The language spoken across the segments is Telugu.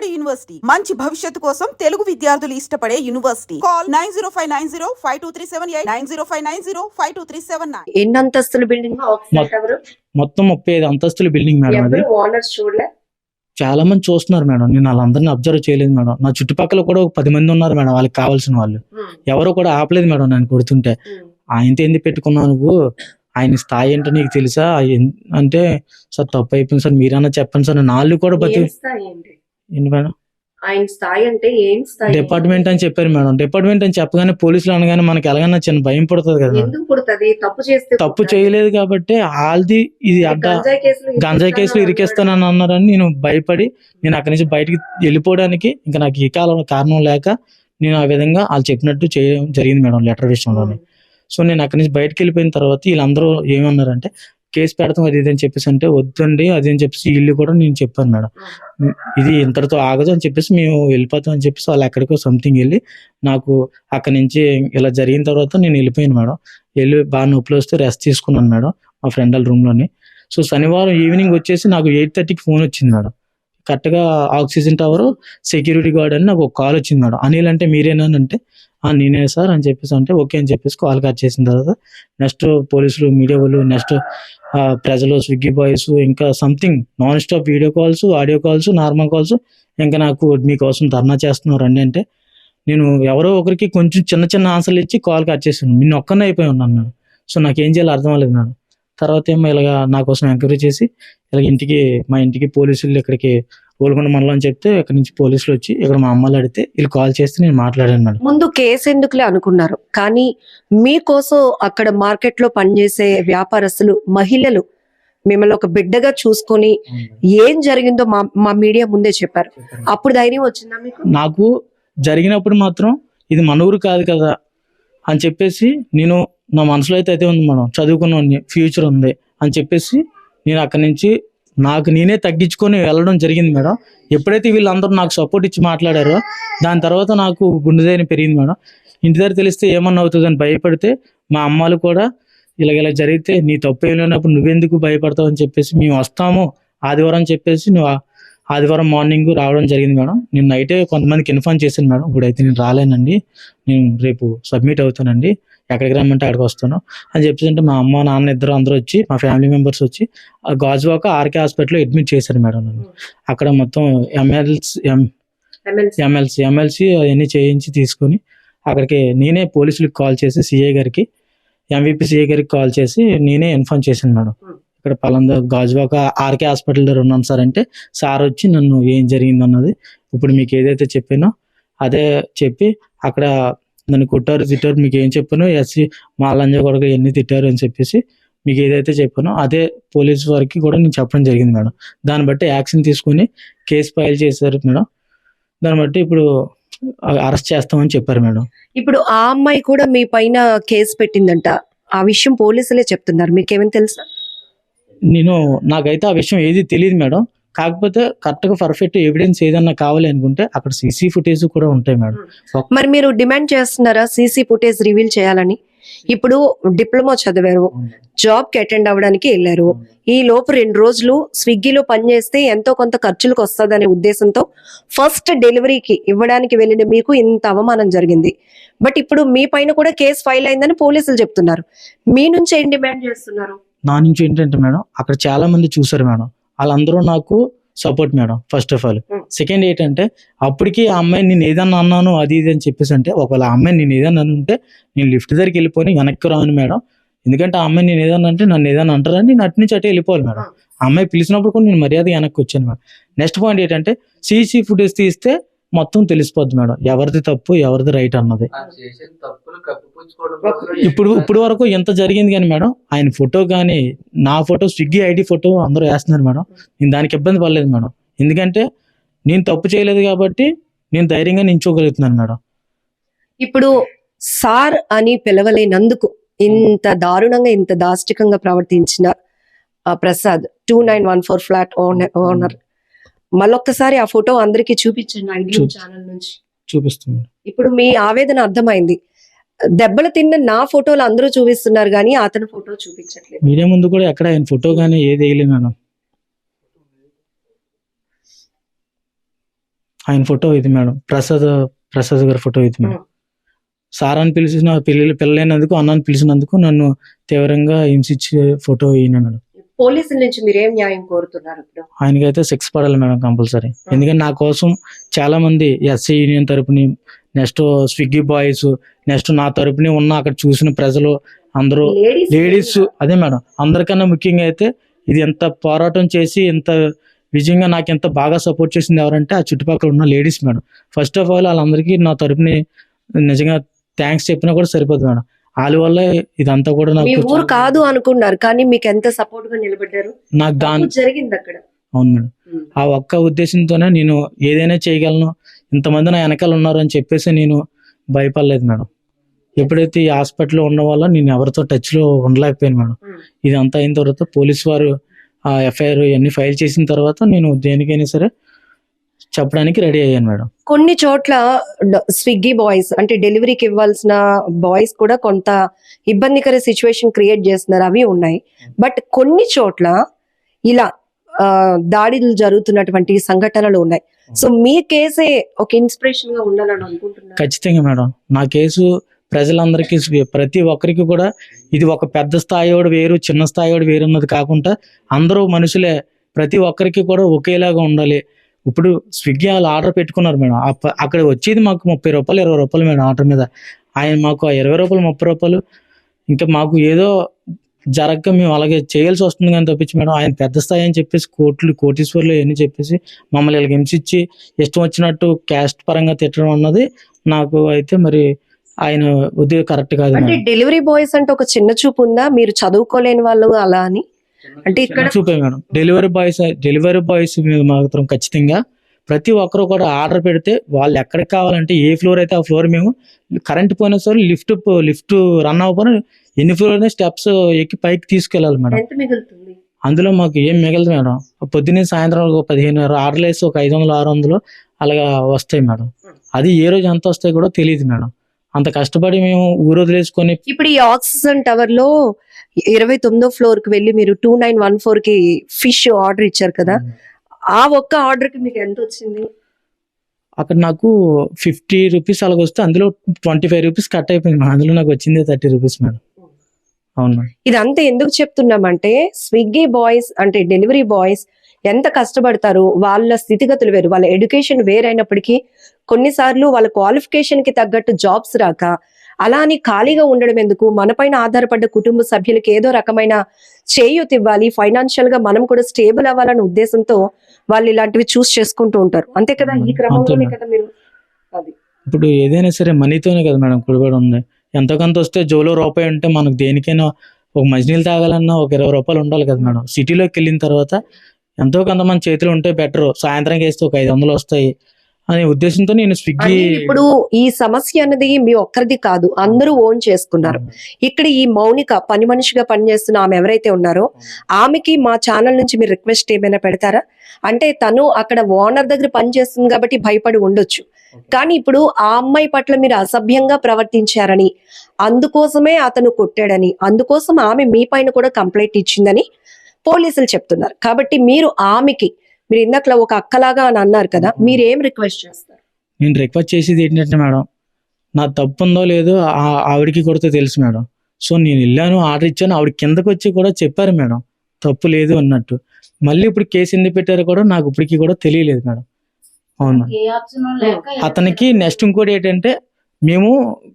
విజయవాడ యూనివర్సిటీ. మంచి భవిష్యత్తు కోసం తెలుగు విద్యార్థులు ఇష్టపడే university. Call nine zero five nine zero five two three seven eight nine zero five nine zero five two three seven nine. ఎన్ని అంతస్తుల బిల్డింగ్ మొత్తం- ఎవరు? మొత్తం ముప్పై ఐదు అంతస్తుల బిల్డింగ్ మేడం అది. ఎవరు ఓనర్స్ చూడలే? చాలా మంది చూస్తున్నారు మేడం. నేను వాళ్ళందరినీ అబ్జర్వ్ చేయలేదు మేడం. నా చుట్టుపక్కల కూడా ఒక పది మంది ఉన్నారు మేడం వాళ్ళకి కావాల్సిన వాళ్ళు. ఎవరు కూడా ఆపలేదు మేడం నన్ను కొడుతుంటే. ఆయనతో ఎందుకు పెట్టుకున్నావు నువ్వు? ఆయన స్థాయి ఏంటో నీకు తెలుసా? అంటే సార్ తప్పు అయిపోయింది సార్. మీరన్నా చెప్పండి సార్. నాళ్ళు కూడా బతి ఏం స్థాయి ఏంటి మేడం? ఆయన స్థాయి అంటే ఏం స్థాయి? డిపార్ట్మెంట్ అని చెప్పారు మేడం. డిపార్ట్మెంట్ అని చెప్పగానే పోలీసులు అనగానే మనకి ఎలాగైనా చిన్న భయం పడుతుంది కదా ఎందుకు పుడుతుంది? తప్పు చేస్తే తప్పు. చేయలేదు కాబట్టి వాళ్ళది ఇది అడ్డ గంజాయి కేసులు గంజాయి కేసులు ఇరికేస్తానని అన్నారని నేను భయపడి నేను అక్కడి నుంచి బయటికి వెళ్ళిపోవడానికి ఇంకా నాకు ఈ కాలం కారణం లేక నేను ఆ విధంగా వాళ్ళు చెప్పినట్టు చేయడం జరిగింది మేడం లెటర్ విషయంలోనే. సో నేను అక్కడి నుంచి బయటకు వెళ్ళిపోయిన తర్వాత వీళ్ళందరూ ఏమన్నారంటే కేసు పెడతాం అది ఇది అని చెప్పేసి అంటే వద్దండి అది అని చెప్పేసి వీళ్ళు కూడా నేను చెప్పాను మేడం. ఇది ఇంతటితో ఆగదు అని చెప్పేసి మేము వెళ్ళిపోతాం అని చెప్పేసి వాళ్ళు ఎక్కడికో సంథింగ్ వెళ్ళి నాకు అక్కడి నుంచి ఇలా జరిగిన తర్వాత నేను వెళ్ళిపోయాను మేడం. వెళ్ళి బాగా నొప్పులు వస్తే రెస్ట్ తీసుకున్నాను మేడం మా ఫ్రెండ్ వాళ్ళ రూమ్లోని సో శనివారం ఈవినింగ్ వచ్చేసి నాకు ఎయిట్ థర్టీకి ఫోన్ వచ్చింది మేడం. కరెక్ట్గా ఆక్సిజన్ టవర్ సెక్యూరిటీ గార్డ్ అని నాకు ఒక కాల్ వచ్చింది మేడం. అనిల్ అంటే మీరేనా అంటే నేనే సార్ అని చెప్పేసి అంటే ఓకే అని చెప్పేసి కాల్ కట్ చేసిన తర్వాత నెక్స్ట్ పోలీసులు మీడియా వాళ్ళు నెక్స్ట్ ప్రజలు స్విగ్గీ బాయ్స్ ఇంకా something non stop video calls audio calls normal calls ఇంకా నాకు మీకోసం ధర్నా చేస్తున్నారు అండి అంటే నేను ఎవరో ఒకరికి కొంచెం చిన్న చిన్న ఆన్సర్లు ఇచ్చి కాల్ కట్ చేసాను నిన్న ఒక్కనే అయిపోయి ఉన్నాను నేను సో నాకు ఏం చేయాలో అర్థం అవ్వలేదు నాకు. తర్వాత ఏమో ఇలాగ నా కోసం ఎంక్వైరీ చేసి ఇలా ఇంటికి మా ఇంటికి పోలీసులు ఇక్కడికి ఓల్కొండ మండలం అని చెప్తే ఇక్కడ నుంచి పోలీసులు వచ్చి ఇక్కడ మా అమ్మలు అడిగితే వీళ్ళు కాల్ చేస్తే నేను మాట్లాడాను మేడం. ముందు కేసు ఎందుకులే అనుకున్నారు. కానీ మీకోసం అక్కడ మార్కెట్లో పనిచేసే వ్యాపారస్తులు మహిళలు మిమ్మల్ని ఒక బిడ్డగా చూసుకొని ఏం జరిగిందో మా మా మీడియా ముందే చెప్పారు. అప్పుడు ధైర్యం వచ్చిందా మీకు? నాకు జరిగినప్పుడు మాత్రం ఇది మన ఊరు కాదు కదా అని చెప్పేసి నేను నా మనసులో అయితే అయితే ఉంది మేడం. చదువుకున్న ఫ్యూచర్ ఉంది అని చెప్పేసి నేను అక్కడి నుంచి నాకు నేనే తగ్గించుకొని వెళ్ళడం జరిగింది మేడం. ఎప్పుడైతే వీళ్ళందరూ నాకు సపోర్ట్ ఇచ్చి మాట్లాడారో దాని తర్వాత నాకు గుండెదైన పెరిగింది మేడం. ఇంటి దగ్గర తెలిస్తే ఏమన్నా అవుతుందని భయపడితే మా అమ్మాలు కూడా ఇలాగ ఇలా జరిగితే నీ తప్పు ఏం లేనప్పుడు నువ్వెందుకు భయపడతావు అని చెప్పేసి మేము వస్తాము ఆదివారం చెప్పేసి నువ్వు ఆదివారం మార్నింగ్ రావడం జరిగింది మేడం. నేను నైటే కొంతమందికి ఇన్ఫార్మ్ చేశాను మేడం. ఇప్పుడైతే నేను రాలేనండి. నేను రేపు సబ్మిట్ అవుతానండి. ఎక్కడికి రమ్మంటే అక్కడికి వస్తాను అని చెప్పేసి అంటే మా అమ్మ నాన్న ఇద్దరు అందరూ వచ్చి మా ఫ్యామిలీ మెంబర్స్ వచ్చి ఆ గాజువాక ఆర్కే హాస్పిటల్లో అడ్మిట్ చేశారు మేడం నన్ను. అక్కడ మొత్తం ఎంఎల్సి ఎమ్మెల్సీ ఎమ్మెల్సీ అవన్నీ చేయించి తీసుకొని అక్కడికి నేనే పోలీసులకు కాల్ చేసి సిఐ గారికి ఎంవిపి సిఐ గారికి కాల్ చేసి నేనే ఇన్ఫార్మ్ చేశాను మేడం. ఇక్కడ పలంద గాజువాక ఆర్కే హాస్పిటల్ దగ్గర ఉన్నాను సార్ అంటే సార్ వచ్చి నన్ను ఏం జరిగింది అన్నది ఇప్పుడు మీకు ఏదైతే చెప్పానో అదే చెప్పి అక్కడ నన్ను కొట్టారు తిట్టారు మీకు ఏం చెప్పానో ఎస్సీ మా లంజ కొడుకు ఎన్ని తిట్టారు అని చెప్పేసి మీకు ఏదైతే చెప్పానో అదే పోలీస్ వారికి కూడా నేను చెప్పడం జరిగింది మేడం. దాన్ని బట్టి యాక్షన్ తీసుకొని కేసు ఫైల్ చేశారు మేడం. దాన్ని బట్టి ఇప్పుడు అరెస్ట్ చేస్తామని చెప్పారు మేడం. ఇప్పుడు ఆ అమ్మాయి కూడా మీ పైన కేసు పెట్టిందంట. ఆ విషయం పోలీసులే చెప్తున్నారు. మీకేమైనా తెలుసా? నేను నాకైతే ఆ విషయం ఏది తెలియదు మేడం. కాకపోతే కరెక్ట్గా పర్ఫెక్ట్ ఎవిడెన్స్ ఏదన్నా కావాలి అనుకుంటే అక్కడ సీసీ ఫుటేజ్ కూడా ఉంటాయి మేడం. మరి మీరు డిమాండ్ చేస్తున్నారా సీసీ ఫుటేజ్ రివీల్ చేయాలని? ఇప్పుడు డిప్లొమా చదివారు జాబ్కి అటెండ్ అవ్వడానికి వెళ్ళారు. ఈ లోపు రెండు రోజులు స్విగ్గీలో పనిచేస్తే ఎంతో కొంత ఖర్చులకు వస్తుందనే ఉద్దేశంతో ఫస్ట్ డెలివరీకి ఇవ్వడానికి వెళ్ళిన మీకు ఇంత అవమానం జరిగింది. బట్ ఇప్పుడు మీ పైన కూడా కేసు ఫైల్ అయిందని పోలీసులు చెప్తున్నారు. మీ నుంచి ఏం డిమాండ్ చేస్తున్నారు? నా నుంచి ఏంటంటే మేడం అక్కడ చాలా మంది చూసారు మేడం. వాళ్ళందరూ నాకు support madam first of all Hmm. Second ఏంటంటే అప్పటికి ఆ అమ్మాయి నేను ఏదన్నా అన్నాను అది ఇది అని చెప్పేసి అంటే ఒకవేళ ఆ అమ్మాయి నేను ఏదన్నా ఉంటే నేను లిఫ్ట్ దగ్గరికి వెళ్ళిపోయి వెనక్కి రాను మేడం. ఎందుకంటే ఆ అమ్మాయి నేను ఏదన్నా అంటే నన్ను ఏదన్నా అంటారని నేను అటు నుంచి అటే వెళ్ళిపోవాలి మేడం. ఆ అమ్మాయి పిలిచినప్పుడు కూడా నేను మర్యాద వెనక్కి వచ్చాను మేడం. నెక్స్ట్ పాయింట్ ఏంటంటే సీసీ ఫుటేజ్ తీస్తే మొత్తం తెలిసిపోద్ది మేడం. ఎవరిది తప్పు ఎవరిది రైట్ అన్నది. ఇప్పుడు ఇప్పుడు వరకు ఎంత జరిగింది కానీ మేడం ఆయన ఫోటో కానీ నా ఫోటో స్విగ్గీ ఐడి ఫోటో అందరూ వేస్తున్నారు మేడం. నేను దానికి ఇబ్బంది పడలేదు మేడం. ఎందుకంటే నేను తప్పు చేయలేదు కాబట్టి నేను ధైర్యంగా నించోగలుగుతున్నాను మేడం. ఇప్పుడు సార్ అని పిలవలేనందుకు ఇంత దారుణంగా ఇంత దాష్టికంగా ప్రవర్తించిన ఆ Prasad two nine one four flat owner మళ్ళొక్కసారి ఆ ఫోటో అందరికి చూపించండి ఐడియా చూపి- ఛానల్ నుంచి. చూపిస్తుంది ఇప్పుడు మీ ఆవేదన అర్థమైంది. దెబ్బలు తిన్న నా ఫోటోలు అందరూ చూపిస్తున్నారు కానీ అతని ఫోటో చూపించట్లేదు. మీడియా ముందు కూడా ఎక్కడ ఆయన ఫోటో కానీ ఏది వేయలేదు మేడం. ఆయన ఫోటో ఇది మేడం. ప్రసాద్ ప్రసాద్ గారి ఫోటో ఇది మేడం. సార్ అని పిలిచిన పిల్లలు పిల్లలైనందుకు అన్నని పిలిచినందుకు నన్ను తీవ్రంగా హింసించే ఫోటో ఈయన మేడం. పోలీసుల నుంచి మీరేం న్యాయం కోరుతున్నారు ఇప్పుడు? ఆయనకైతే సెక్స్ పడాలి మేడం కంపల్సరీ. ఎందుకంటే నా కోసం చాలా మంది ఎస్సీ యూనియన్ తరపుని నెక్స్ట్ స్విగ్గీ బాయ్స్ నెక్స్ట్ నా తరపుని ఉన్న అక్కడ చూసిన ప్రజలు అందరూ లేడీస్ అదే మేడం అందరికన్నా ముఖ్యంగా అయితే ఇది ఎంత పోరాటం చేసి ఎంత విజయంగా నాకు ఎంత బాగా సపోర్ట్ చేసింది ఎవరంటే ఆ చుట్టుపక్కల ఉన్న ladies madam. First of all వాళ్ళందరికీ నా తరపుని నిజంగా థ్యాంక్స్ చెప్పినా కూడా సరిపోదు మేడం. వాళ్ళ వల్ల ఇదంతా కూడా మీ నాకు ఊరు కాదు అనుకున్నారు కానీ మీకు ఎంత సపోర్ట్గా నిలబడ్డారు? నాకు దాని జరిగింది అక్కడ. అవును మేడం. ఆ ఒక్క ఉద్దేశంతోనే నేను ఏదైనా చేయగలను ఇంతమంది నా వెనకాల ఉన్నారు అని చెప్పేసి నేను భయపడలేదు మేడం. ఎప్పుడైతే ఈ హాస్పిటల్లో ఉన్న వల్ల నేను ఎవరితో టచ్లో ఉండలేకపోయాను మేడం. ఇదంతా అయిన తర్వాత పోలీస్ వారు ఆ ఎఫ్ఐఆర్ ఇవన్నీ ఫైల్ చేసిన తర్వాత నేను దేనికైనా సరే చెప్పడానికి రెడీ అయ్యాను మేడం. కొన్ని చోట్ల స్విగ్గీ బాయ్స్ అంటే డెలివరీకి ఇవ్వాల్సిన బాయ్స్ కూడా కొంత ఇబ్బందికర సిచ్యువేషన్ క్రియేట్ చేస్తున్నారు అవి ఉన్నాయి. బట్ కొన్ని చోట్ల ఇలా దాడులు జరుగుతున్నటువంటి సంఘటనలు ఉన్నాయి. సో మీ కేసే ఒక ఇన్స్పిరేషన్గా ఉండాలని అనుకుంటున్నారు? ఖచ్చితంగా మేడం. నా కేసు ప్రజలందరికీ ప్రతి ఒక్కరికి కూడా ఇది ఒక పెద్ద స్థాయివాడు వేరు చిన్న స్థాయివాడు వేరు అన్నది కాకుండా అందరూ మనుషులే. ప్రతి ఒక్కరికి కూడా ఒకేలాగా ఉండాలి. ఇప్పుడు స్విగ్గీ వాళ్ళు ఆర్డర్ పెట్టుకున్నారు మేడం. అక్కడ వచ్చేది మాకు ముప్పై రూపాయలు ఇరవై రూపాయలు మేడం ఆర్డర్ మీద. ఆయన మాకు ఆ ఇరవై రూపాయలు ముప్పై రూపాయలు ఇంకా మాకు ఏదో జరగక మేము అలాగే చేయాల్సి వస్తుంది కానీ తప్పించి మేడం ఆయన పెద్ద స్థాయి అని చెప్పేసి కోట్లు కోటీశ్వర్లు ఇవన్నీ చెప్పేసి మమ్మల్ని ఇలా హింసించి ఇష్టం వచ్చినట్టు క్యాస్ట్ పరంగా తిట్టడం అన్నది నాకు అయితే మరి ఆయన ఉద్యోగం కరెక్ట్ కాదు అంటే. డెలివరీ బాయ్స్ అంటే ఒక చిన్న చూపు ఉందా? మీరు చదువుకోలేని వాళ్ళు అలా అని? అంటే ఇక్కడ చూపే madam. Delivery boys delivery boys మీద మాత్రం ఖచ్చితంగా ప్రతి ఒక్కరు కూడా ఆర్డర్ పెడితే వాళ్ళు ఎక్కడికి కావాలంటే ఏ ఫ్లోర్ అయితే ఆ ఫ్లోర్ మేము కరెంట్ పోయిన సరే లిఫ్ట్ లిఫ్ట్ రన్ అవ్వకపోయినా ఎన్ని ఫ్లోర్ అయినా స్టెప్స్ ఎక్కి పైకి తీసుకెళ్ళాలి మేడం. ఎంత మిగులుతుంది? అందులో మాకు ఏం మిగలదు మేడం. పొద్దున్నే సాయంత్రం ఒక పదిహేను ఆర్డర్లు వేసి ఒక ఐదు వందలు ఆరు వందలు అలాగా వస్తాయి మేడం. అది ఏ రోజు ఎంత వస్తాయి కూడా తెలియదు మేడం. అంత కష్టపడి మేము ఊరు వదిలేసుకొని ఇప్పుడు ఈ ఆక్సిజన్ టవర్లో ఇరవై తొమ్మిదో ఫ్లోర్కి వెళ్ళి మీరు టూ నైన్ వన్ ఫోర్కి ఫిష్ ఆర్డర్ ఇచ్చారు కదా ఆ ఒక్క ఆర్డర్కి మీకు ఎంత వచ్చింది? అక్కడ నాకు ఫిఫ్టీ రూపీస్ అలాగ వస్తే అందులో ట్వంటీ ఫైవ్ రూపీస్ కట్ అయిపోయింది అందులో నాకు వచ్చింది థర్టీ రూపీస్ మేడం. అవును ఇదంతా ఎందుకు చెప్తున్నామంటే స్విగ్గీ బాయ్స్ అంటే డెలివరీ బాయ్స్ ఎంత కష్టపడతారు వాళ్ళ స్థితిగతులు వేరు వాళ్ళ ఎడ్యుకేషన్ వేరైనప్పటికీ కొన్నిసార్లు వాళ్ళ క్వాలిఫికేషన్కి తగ్గట్టు జాబ్స్ రాక అలా అని ఖాళీగా ఉండడం ఎందుకు? మనపైన ఆధారపడ్డ కుటుంబ సభ్యులకి ఏదో రకమైన చేయూత ఇవ్వాలి. ఫైనాన్షియల్గా మనం కూడా స్టేబుల్ అవ్వాలనే ఉద్దేశంతో వాళ్ళు ఇలాంటివి చూస్ చేసుకుంటూ ఉంటారు. అంతే కదా? ఈ క్రమంలోనే కదా మీరు అది. ఇప్పుడు ఏదైనా సరే మనీతోనే కదా మేడం కుడిపడి ఉంది. ఎంతో కొంత వస్తే జోలో రూపాయి ఉంటే మనకు దేనికైనా ఒక మంచినీళ్ళు తాగాలన్నా ఒక ఇరవై రూపాయలు ఉండాలి కదా మేడం. సిటీలోకి వెళ్ళిన తర్వాత ఎంతో కొంత మన చేతిలో ఉంటే బెటర్ సాయంత్రం వేస్తే ఒక ఐదు వందలు వస్తాయి. అనే ఉద్దేశంతో నేను స్విగ్గీ ఇప్పుడు ఈ సమస్య అన్నది మీ ఒక్కరిది కాదు అందరూ ఓన్ చేసుకున్నారు. ఇక్కడ ఈ మౌనిక పని మనిషిగా పనిచేస్తున్న ఆమె ఎవరైతే ఉన్నారో ఆమెకి మా ఛానల్ నుంచి మీరు రిక్వెస్ట్ ఏమైనా పెడతారా? అంటే తను అక్కడ ఓనర్ దగ్గర పనిచేస్తుంది కాబట్టి భయపడి ఉండొచ్చు. కానీ ఇప్పుడు ఆ అమ్మాయి పట్ల మీరు అసభ్యంగా ప్రవర్తించారని అందుకోసమే అతను కొట్టాడని అందుకోసం ఆమె మీ పైన కూడా కంప్లైంట్ ఇచ్చిందని పోలీసులు చెప్తున్నారు. కాబట్టి మీరు ఆమెకి మీరు ఇందాక ఒక అక్కలాగా అని అన్నారు కదా మీరు ఏం రిక్వెస్ట్ చేస్తారు? నేను రిక్వెస్ట్ చేసేది ఏంటంటే మేడం నా తప్పు ఉందో లేదో ఆ- ఆవిడకి కూడా తెలుసు మేడం. సో నేను వెళ్ళాను ఆర్డర్ ఇచ్చాను ఆవిడ కిందకు వచ్చి కూడా చెప్పారు మేడం తప్పు లేదు అన్నట్టు. మళ్ళీ ఇప్పుడు కేసు ఎందుకు పెట్టారో కూడా నాకు ఇప్పటికీ కూడా తెలియలేదు మేడం. అవును? ఏ ఆప్షన్ లేక అతనికి నెక్స్ట్ ఇంకోటి ఏంటంటే మేము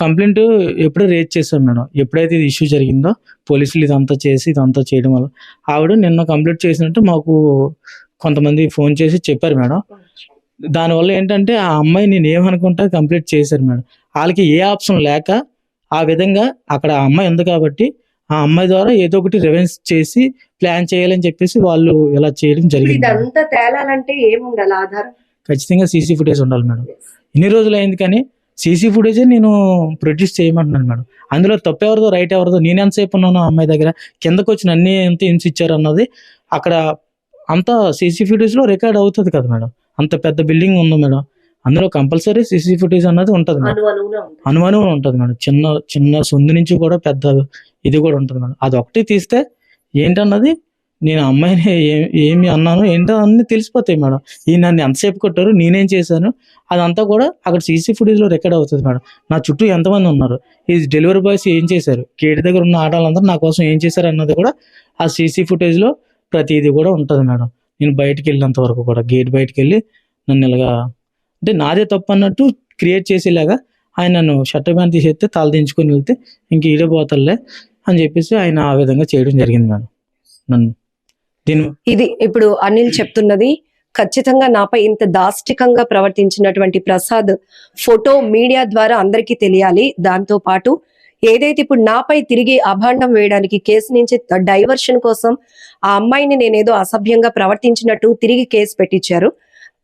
కంప్లైంట్ ఎప్పుడు రేజ్ చేసాం మేడం. ఎప్పుడైతే ఇది ఇష్యూ జరిగిందో పోలీసులు ఇదంతా చేసి ఇదంతా చేయడం వల్ల. ఆవిడ నిన్న కంప్లైంట్ చేసినట్టు మాకు కొంతమంది ఫోన్ చేసి చెప్పారు మేడం. దానివల్ల ఏంటంటే ఆ అమ్మాయి నేను ఏమనుకుంటా కంప్లీట్ చేశారు మేడం. వాళ్ళకి ఏ ఆప్షన్ లేక ఆ విధంగా అక్కడ ఆ అమ్మాయి ఉంది కాబట్టి ఆ అమ్మాయి ద్వారా ఏదో ఒకటి రివెన్స్ చేసి ప్లాన్ చేయాలని చెప్పేసి వాళ్ళు ఇలా చేయడం జరిగింది. ఇదంతా తేలాలంటే ఏముండాలి ఆధారం? ఖచ్చితంగా సీసీ ఫుటేజ్ ఉండాలి మేడం. ఇన్ని రోజులు అయింది కానీ సీసీ ఫుటేజే నేను ప్రొడ్యూస్ చేయమంటున్నాను మేడం. అందులో తప్పు ఎవరిదో రైట్ ఎవరిదో నేను ఎంతసేపు ఉన్నాను ఆ అమ్మాయి దగ్గర కిందకు వచ్చిన అన్ని ఎంత హింస ఇచ్చారు అన్నది అక్కడ అంతా సీసీ ఫుటేజ్లో రికార్డ్ అవుతుంది కదా మేడం. అంత పెద్ద బిల్డింగ్ ఉంది మేడం. అందులో కంపల్సరీ సీసీ ఫుటేజ్ అన్నది ఉంటుంది మేడం. అనుమానం ఉంటుంది. మేడం. చిన్న చిన్న సొందు నుంచి కూడా పెద్ద ఇది కూడా ఉంటుంది మేడం. అది ఒకటి తీస్తే ఏంటన్నది? నేను అమ్మాయిని ఏమి అన్నాను ఏంటో అన్ని తెలిసిపోతాయి మేడం. ఈ నన్ను ఎంతసేపు కొట్టారు నేనేం చేశాను అదంతా కూడా అక్కడ సీసీ ఫుటేజ్లో రికార్డ్ అవుతుంది మేడం. నా చుట్టూ ఎంతమంది ఉన్నారు? ఈ డెలివరీ బాయ్స్ ఏం చేశారు? గేట్ దగ్గర ఉన్న ఆడవాళ్ళందరూ నా కోసం ఏం చేశారు అన్నది కూడా ఆ సీసీ ఫుటేజ్లో ప్రతిదీ కూడా ఉంటుంది మేడం. నేను బయటికి వెళ్ళినంత వరకు కూడా గేట్ బయటికి వెళ్ళి నన్ను ఇలాగా అంటే నాదే తప్పు అన్నట్టు క్రియేట్ చేసేలాగా ఆయన నన్ను షట్టర్ బ్యాన్ తీసేస్తే తలదించుకొని వెళ్తే ఇంక ఈడబోతలే అని చెప్పేసి ఆయన ఆ విధంగా చేయడం జరిగింది మేడం నన్ను. దీని ఇది ఇప్పుడు అనిల్ చెప్తున్నది ఖచ్చితంగా నాపై ఇంత దాష్టికంగా ప్రవర్తించినటువంటి ప్రసాద్ ఫోటో మీడియా ద్వారా అందరికీ తెలియాలి. దాంతో పాటు ఏదైతే ఇప్పుడు నాపై తిరిగి అభాండం వేయడానికి కేసు నుంచి డైవర్షన్ కోసం ఆ అమ్మాయిని నేనేదో అసభ్యంగా ప్రవర్తించినట్టు తిరిగి కేసు పెట్టించారు.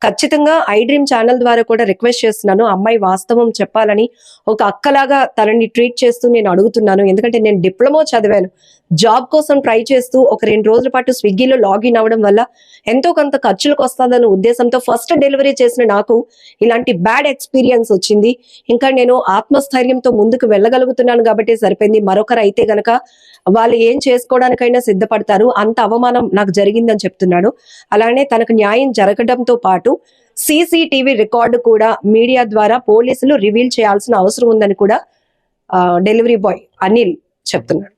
ఖచ్చితంగా ఐ డ్రీమ్ ఛానల్ ద్వారా కూడా రిక్వెస్ట్ చేస్తున్నాను. అమ్మాయి వాస్తవం చెప్పాలని ఒక అక్కలాగా తనని ట్రీట్ చేస్తూ నేను అడుగుతున్నాను. ఎందుకంటే నేను డిప్లొమా చదివాను. జాబ్ కోసం ట్రై చేస్తూ ఒక రెండు రోజుల పాటు స్విగ్గీలో లాగిన్ అవ్వడం వల్ల ఎంతో కొంత ఖర్చులకు వస్తుందన్న ఉద్దేశంతో ఫస్ట్ డెలివరీ చేసిన నాకు ఇలాంటి బ్యాడ్ ఎక్స్పీరియన్స్ వచ్చింది. ఇంకా నేను ఆత్మస్థైర్యంతో ముందుకు వెళ్ళగలుగుతున్నాను కాబట్టి సరిపోయింది. మరొకరు అయితే గనక వాళ్ళు ఏం చేసుకోవడానికైనా సిద్ధపడతారు. అంత అవమానం నాకు జరిగిందని చెప్తున్నాడు. అలానే తనకు న్యాయం జరగడంతో పాటు సీసీటీవీ రికార్డు కూడా మీడియా ద్వారా పోలీసులు రివీల్ చేయాల్సిన అవసరం ఉందని కూడా డెలివరీ బాయ్ అనిల్ చెప్తున్నాడు